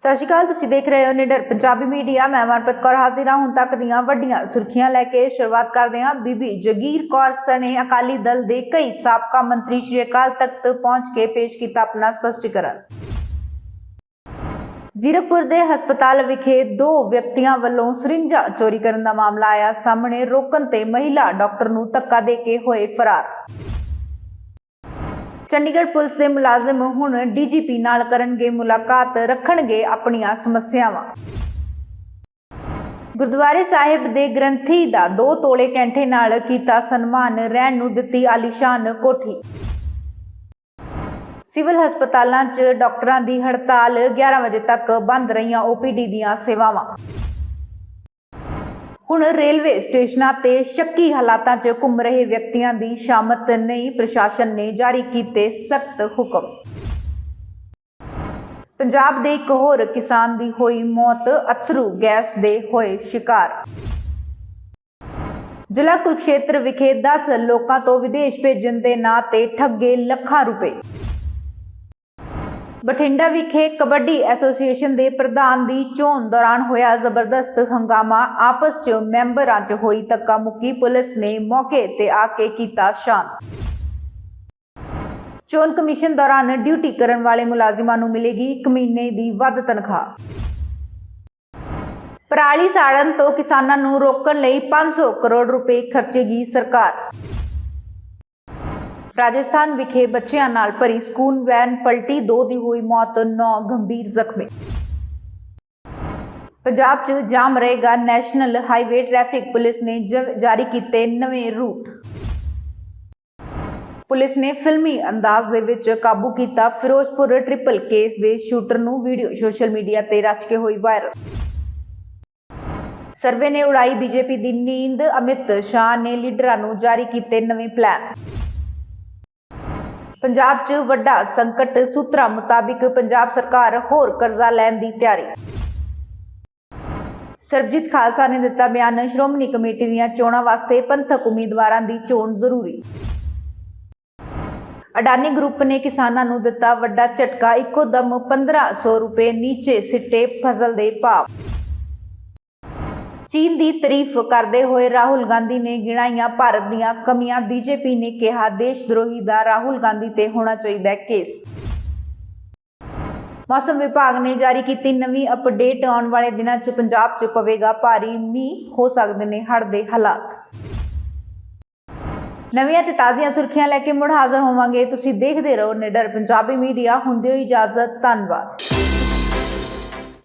ਸਤਿ ਸ਼੍ਰੀ ਅਕਾਲ, ਤੁਸੀਂ ਦੇਖ ਰਹੇ ਹੋ ਨਿਡਰ ਪੰਜਾਬੀ ਮੀਡੀਆ। ਮੈਂ ਮਨਪ੍ਰੀਤ ਕੌਰ ਹਾਜ਼ਰ ਹਾਂ। ਹੁਣ ਤੱਕ ਦੀਆਂ ਵੱਡੀਆਂ ਸੁਰਖੀਆਂ ਲੈ ਕੇ ਸ਼ੁਰੂਆਤ ਕਰਦੇ ਹਾਂ। ਬੀਬੀ ਜਗੀਰ ਕੌਰ ਸਣੇ ਅਕਾਲੀ ਦਲ ਦੇ ਕਈ ਸਾਬਕਾ ਮੰਤਰੀ ਸ਼੍ਰੀ ਅਕਾਲ ਤਖਤ ਪਹੁੰਚ ਕੇ ਪੇਸ਼ ਕੀਤਾ ਆਪਣਾ ਸਪਸ਼ਟੀਕਰਨ। ਜ਼ੀਰਕਪੁਰ ਦੇ ਹਸਪਤਾਲ ਵਿਖੇ ਦੋ ਵਿਅਕਤੀਆਂ ਵੱਲੋਂ ਸਰਿੰਜਾਂ ਚੋਰੀ ਕਰਨ ਦਾ ਮਾਮਲਾ ਆਇਆ। ਸਾਹਮਣੇ ਰੋਕਣ ਤੇ ਮਹਿਲਾ ਡਾਕਟਰ ਨੂੰ ਧੱਕਾ ਦੇ ਕੇ ਹੋਏ ਫਰਾਰ। ਚੰਡੀਗੜ੍ਹ ਪੁਲਿਸ ਦੇ ਮੁਲਾਜ਼ਮ ਹੁਣ ਡੀਜੀਪੀ ਨਾਲ ਕਰਨਗੇ ਮੁਲਾਕਾਤ, ਰੱਖਣਗੇ ਆਪਣੀਆਂ ਸਮੱਸਿਆਵਾਂ। ਗੁਰਦੁਆਰੇ ਸਾਹਿਬ ਦੇ ਗ੍ਰੰਥੀ ਦਾ 2 ਤੋਲੇ ਕੈਂਠੇ ਨਾਲ ਕੀਤਾ ਸਨਮਾਨ, ਰਹਿਣ ਨੂੰ ਦਿੱਤੀ ਆਲੀਸ਼ਾਨ ਕੋਠੀ। ਸਿਵਲ ਹਸਪਤਾਲਾਂ 'ਚ ਡਾਕਟਰਾਂ ਦੀ ਹੜਤਾਲ 11 ਵਜੇ ਤੱਕ ਬੰਦ ਰਹੀਆਂ ਓਪੀਡੀ ਦੀਆਂ ਸੇਵਾਵਾਂ। ਹੁਣ ਰੇਲਵੇ ਸਟੇਸ਼ਨਾਂ ਤੇ ਸ਼ੱਕੀ ਹਾਲਾਤਾਂ 'ਚ ਘੁੰਮ ਰਹੇ ਵਿਅਕਤੀਆਂ ਦੀ ਸ਼ਾਮਤ ਨਹੀਂ, ਪ੍ਰਸ਼ਾਸਨ ਨੇ ਜਾਰੀ ਕੀਤੇ ਸਖਤ ਹੁਕਮ। ਪੰਜਾਬ ਦੇ ਇੱਕ ਹੋਰ ਕਿਸਾਨ ਦੀ ਹੋਈ ਮੌਤ, ਅਥਰੂ ਗੈਸ ਦੇ ਹੋਏ ਸ਼ਿਕਾਰ। ਜ਼ਿਲ੍ਹਾ ਕੁਰਕਸ਼ੇਤਰ ਵਿਖੇ 10 ਲੋਕਾਂ ਤੋਂ ਵਿਦੇਸ਼ ਭੇਜਣ ਦੇ ਨਾਂ ਤੇ ਠੱਗੇ ਲੱਖਾਂ ਰੁਪਏ। ਬਠਿੰਡਾ ਵਿਖੇ ਕਬੱਡੀ ਐਸੋਸੀਏਸ਼ਨ ਦੇ ਪ੍ਰਧਾਨ ਦੀ ਚੋਣ ਦੌਰਾਨ ਹੋਇਆ ਜ਼ਬਰਦਸਤ ਹੰਗਾਮਾ। ਆਪਸ 'ਚ ਮੈਂਬਰਾਂ 'ਚ ਹੋਈ ਧੱਕਾ ਮੁੱਕੀ ਪੁਲਿਸ ਨੇ ਮੌਕੇ ਤੇ ਆ ਕੇ ਕੀਤਾ ਸ਼ਾਂਤ। ਚੋਣ ਕਮਿਸ਼ਨ ਦੌਰਾਨ ਡਿਊਟੀ ਕਰਨ ਵਾਲੇ ਮੁਲਾਜ਼ਮਾਂ ਨੂੰ ਮਿਲੇਗੀ 1 ਮਹੀਨੇ ਦੀ ਵੱਧ ਤਨਖਾਹ। ਪਰਾਲੀ ਸਾੜਨ ਤੋਂ ਕਿਸਾਨਾਂ ਨੂੰ ਰੋਕਣ ਲਈ 500 ਕਰੋੜ ਰੁਪਏ ਖਰਚੇਗੀ ਸਰਕਾਰ। ਰਾਜਸਥਾਨ ਵਿਖੇ ਬੱਚਿਆਂ ਨਾਲ ਭਰੀ ਸਕੂਲ ਵੈਨ ਪਲਟੀ, ਦੋ ਦੀ ਹੋਈ ਮੌਤ 9 ਗੰਭੀਰ ਜ਼ਖਮੀ। ਪੰਜਾਬ 'ਚ ਜਾਮ ਰਹੇਗਾ ਨੈਸ਼ਨਲ ਹਾਈਵੇ, ਟ੍ਰੈਫਿਕ ਪੁਲਿਸ ਨੇ ਜਾਰੀ ਕੀਤੇ ਨਵੇਂ ਰੂਟ। ਪੁਲਿਸ ਨੇ ਫਿਲਮੀ ਅੰਦਾਜ਼ ਦੇ ਵਿੱਚ ਕਾਬੂ ਕੀਤਾ ਫਿਰੋਜ਼ਪੁਰ ਟ੍ਰਿਪਲ ਕੇਸ ਦੇ ਸ਼ੂਟਰ ਨੂੰ ਵੀਡੀਓ, ਸੋਸ਼ਲ ਮੀਡੀਆ ਤੇ ਰਚ ਕੇ ਹੋਈ ਵਾਇਰਲ। ਸਰਵੇ ਨੇ ਉਡਾਈ ਬੀਜੇਪੀ ਦੀ ਨੀਂਦ, ਅਮਿਤ ਸ਼ਾਹ ਨੇ ਲੀਡਰਾਂ ਨੂੰ ਜਾਰੀ ਕੀਤੇ ਨਵੇਂ ਪਲਾਨ। ਪੰਜਾਬ 'ਚ ਵੱਡਾ ਸੰਕਟ ਸੂਤਰਾਂ ਮੁਤਾਬਿਕ ਪੰਜਾਬ ਸਰਕਾਰ ਹੋਰ ਕਰਜ਼ਾ ਲੈਣ ਦੀ ਤਿਆਰੀ। ਸਰਬਜੀਤ ਖਾਲਸਾ ਨੇ ਦਿੱਤਾ ਬਿਆਨ, ਸ਼੍ਰੋਮਣੀ ਕਮੇਟੀ ਦੀਆਂ ਚੋਣਾਂ ਵਾਸਤੇ ਪੰਥਕ ਉਮੀਦਵਾਰਾਂ ਦੀ ਚੋਣ ਜ਼ਰੂਰੀ। ਅਡਾਨੀ ਗਰੁੱਪ ਨੇ ਕਿਸਾਨਾਂ ਨੂੰ ਦਿੱਤਾ ਵੱਡਾ ਝਟਕਾ, ਇੱਕੋ ਦਮ 1500 ਰੁਪਏ ਨੀਚੇ ਸਿੱਟੇ ਫਸਲ ਦੇ ਭਾਅ। ਚੀਨ ਦੀ ਤਾਰੀਫ ਕਰਦੇ ਹੋਏ ਰਾਹੁਲ ਗਾਂਧੀ ਨੇ ਗਿਣਾਈਆਂ ਭਾਰਤ ਦੀਆਂ ਕਮੀਆਂ ਬੀਜੇਪੀ ਨੇ ਕਿਹਾ, ਦੇਸ਼ ਦਰੋਹੀ ਦਾ ਰਾਹੁਲ ਗਾਂਧੀ ਤੇ ਹੋਣਾ ਚਾਹੀਦਾ ਕੇਸ। ਮੌਸਮ ਵਿਭਾਗ ਨੇ ਜਾਰੀ ਕੀਤੀ ਨਵੀਂ ਅਪਡੇਟ। ਆਉਣ ਵਾਲੇ ਦਿਨਾਂ 'ਚ ਪੰਜਾਬ 'ਚ ਪਵੇਗਾ ਭਾਰੀ ਮੀਂਹ, ਹੋ ਸਕਦੇ ਨੇ ਹੜ੍ਹ ਦੇ ਹਾਲਾਤ। ਨਵੀਆਂ ਤੇ ਤਾਜ਼ੀਆਂ ਸੁਰਖੀਆਂ ਲੈ ਕੇ ਮੁੜ ਹਾਜ਼ਰ ਹੋਵਾਂਗੇ। ਤੁਸੀਂ ਦੇਖਦੇ ਰਹੋ ਨਿਡਰ ਪੰਜਾਬੀ ਮੀਡੀਆ। ਹੁੰਦੇ ਹੋ ਇਜਾਜ਼ਤ, ਧੰਨਵਾਦ।